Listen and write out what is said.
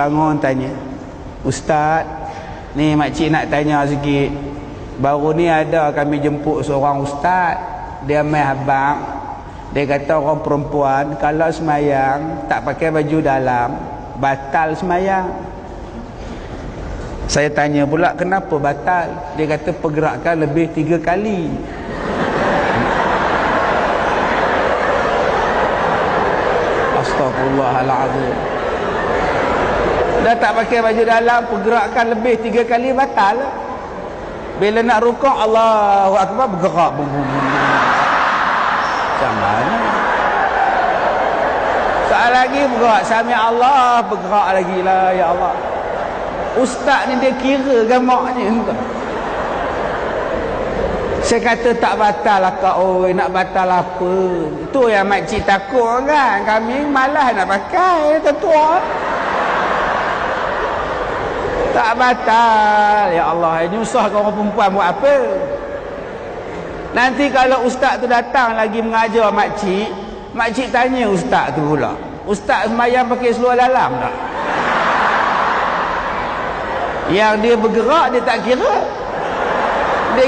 bangun tanya. Ustaz ni makcik nak tanya sikit. Baru ni ada kami jemput seorang ustaz. Dia main habang. Dia kata orang perempuan kalau semayang tak pakai baju dalam batal semayang. Saya tanya pula kenapa batal? Dia kata pergerakan lebih tiga kali. Astagfirullahaladzim Dah tak pakai baju dalam Pergerakan lebih tiga kali batal. Bila nak rukuk Allahu Akbar bergerak. Macam mana? Saat lagi bergerak. Sami Allah bergerak lagi lah Ya Allah. Ustaz ni dia kira gamaknya entah. Saya kata tak batal lah kak oi nak batal apa? Tu yang makcik takut kan? Kami malah nak pakai tetua tak batal. Ya Allah nyusah kau orang perempuan buat apa? Nanti kalau ustaz tu datang lagi mengajar makcik makcik tanya ustaz tu pula ustaz semayang pakai seluar dalam tak? Yang dia bergerak dia tak kira. Dia